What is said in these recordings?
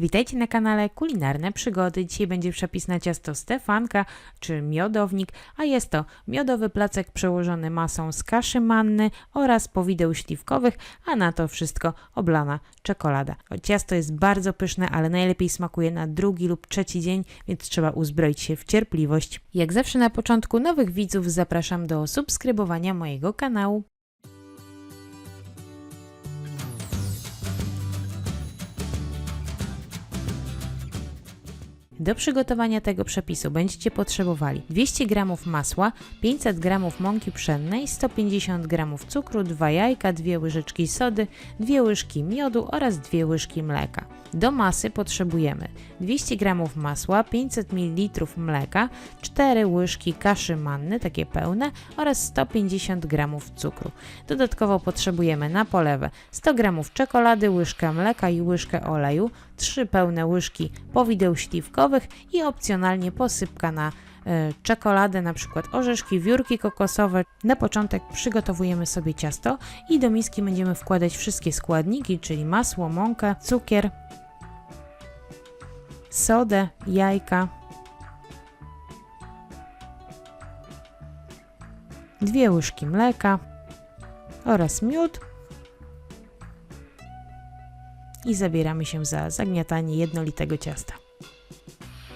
Witajcie na kanale Kulinarne Przygody. Dzisiaj będzie przepis na ciasto Stefanka czy miodownik, a jest to miodowy placek przełożony masą z kaszy manny oraz powideł śliwkowych, a na to wszystko oblana czekolada. Ciasto jest bardzo pyszne, ale najlepiej smakuje na drugi lub trzeci dzień, więc trzeba uzbroić się w cierpliwość. Jak zawsze na początku nowych widzów zapraszam do subskrybowania mojego kanału. Do przygotowania tego przepisu będziecie potrzebowali 200 g masła, 500 g mąki pszennej, 150 g cukru, 2 jajka, 2 łyżeczki sody, 2 łyżki miodu oraz 2 łyżki mleka. Do masy potrzebujemy 200 g masła, 500 ml mleka, 4 łyżki kaszy manny, takie pełne oraz 150 g cukru. Dodatkowo potrzebujemy na polewę 100 g czekolady, łyżkę mleka i łyżkę oleju, 3 pełne łyżki powideł śliwkowych i opcjonalnie posypka na e, czekoladę, na przykład orzeszki, wiórki kokosowe. Na początek przygotowujemy sobie ciasto i do miski będziemy wkładać wszystkie składniki, czyli masło, mąkę, cukier, sodę, jajka, dwie łyżki mleka oraz miód i zabieramy się za zagniatanie jednolitego ciasta.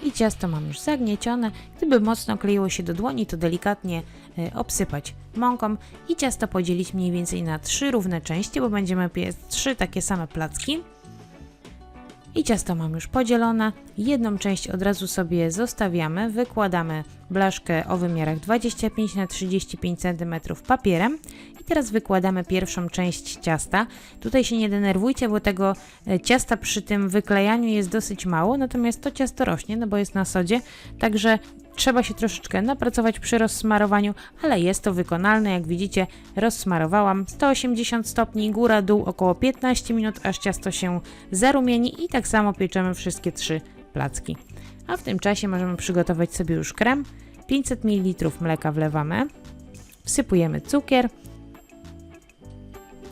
I ciasto mam już zagniecione. Gdyby mocno kleiło się do dłoni, to delikatnie y, obsypać mąką i ciasto podzielić mniej więcej na trzy równe części, bo będziemy piec trzy takie same placki. I ciasto mam już podzielone. Jedną część od razu sobie zostawiamy. Wykładamy blaszkę o wymiarach 25 na 35 cm papierem. I teraz wykładamy pierwszą część ciasta. Tutaj się nie denerwujcie, bo tego e, ciasta przy tym wyklejaniu jest dosyć mało, natomiast to ciasto rośnie, no bo jest na sodzie, także trzeba się troszeczkę napracować przy rozsmarowaniu, ale jest to wykonalne. Jak widzicie, rozsmarowałam 180 stopni, góra, dół około 15 minut, aż ciasto się zarumieni i tak samo pieczemy wszystkie trzy placki. A w tym czasie możemy przygotować sobie już krem. 500 ml mleka wlewamy, wsypujemy cukier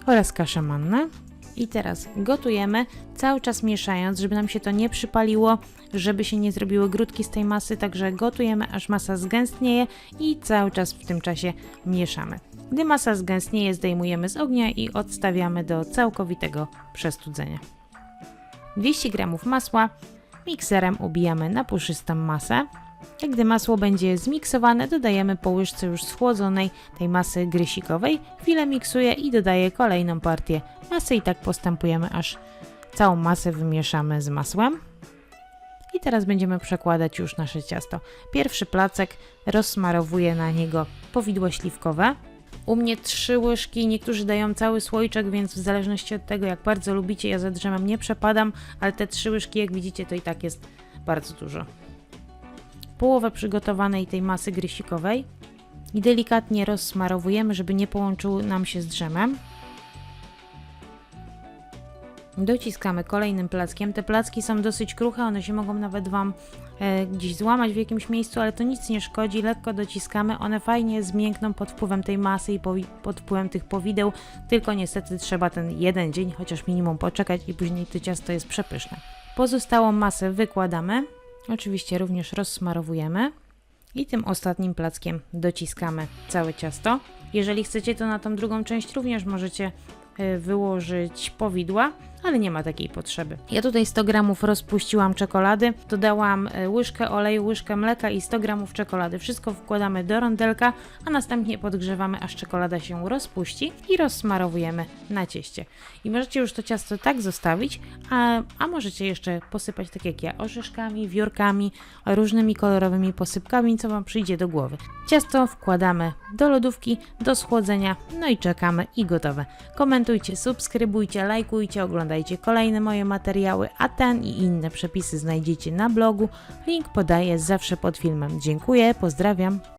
oraz kaszę mannę. I teraz gotujemy, cały czas mieszając, żeby nam się to nie przypaliło, żeby się nie zrobiły grudki z tej masy, także gotujemy aż masa zgęstnieje i cały czas w tym czasie mieszamy. Gdy masa zgęstnieje, zdejmujemy z ognia i odstawiamy do całkowitego przestudzenia. 200 g masła mikserem ubijamy na puszystą masę. I gdy masło będzie zmiksowane, dodajemy po łyżce już schłodzonej tej masy grysikowej. Chwilę miksuję i dodaję kolejną partię masy i tak postępujemy, aż całą masę wymieszamy z masłem. I teraz będziemy przekładać już nasze ciasto. Pierwszy placek rozsmarowuję na niego powidło śliwkowe. U mnie trzy łyżki, niektórzy dają cały słoiczek, więc w zależności od tego, jak bardzo lubicie, ja za drzemem nie przepadam, ale te trzy łyżki, jak widzicie, to i tak jest bardzo dużo. Połowę przygotowanej tej masy grysikowej i delikatnie rozsmarowujemy, żeby nie połączył nam się z drzemem. Dociskamy kolejnym plackiem. Te placki są dosyć kruche, one się mogą nawet Wam e, gdzieś złamać w jakimś miejscu, ale to nic nie szkodzi. Lekko dociskamy, one fajnie zmiękną pod wpływem tej masy i pod wpływem tych powideł, tylko niestety trzeba ten jeden dzień, chociaż minimum poczekać i później to ciasto jest przepyszne. Pozostałą masę wykładamy, oczywiście również rozsmarowujemy i tym ostatnim plackiem dociskamy całe ciasto. Jeżeli chcecie, to na tą drugą część również możecie y, wyłożyć powidła, ale nie ma takiej potrzeby. Ja tutaj 100 gramów rozpuściłam czekolady, dodałam y, łyżkę oleju, łyżkę mleka i 100 gramów czekolady. Wszystko wkładamy do rondelka, a następnie podgrzewamy, aż czekolada się rozpuści i rozsmarowujemy na cieście. I możecie już to ciasto tak zostawić, a, a możecie jeszcze posypać tak jak ja, orzeszkami, wiórkami, różnymi kolorowymi posypkami, co Wam przyjdzie do głowy. Ciasto wkładamy do lodówki, do schłodzenia, no i czekamy i gotowe. Komentujcie, subskrybujcie, lajkujcie, oglądajcie kolejne moje materiały, a ten i inne przepisy znajdziecie na blogu. Link podaję zawsze pod filmem. Dziękuję, pozdrawiam.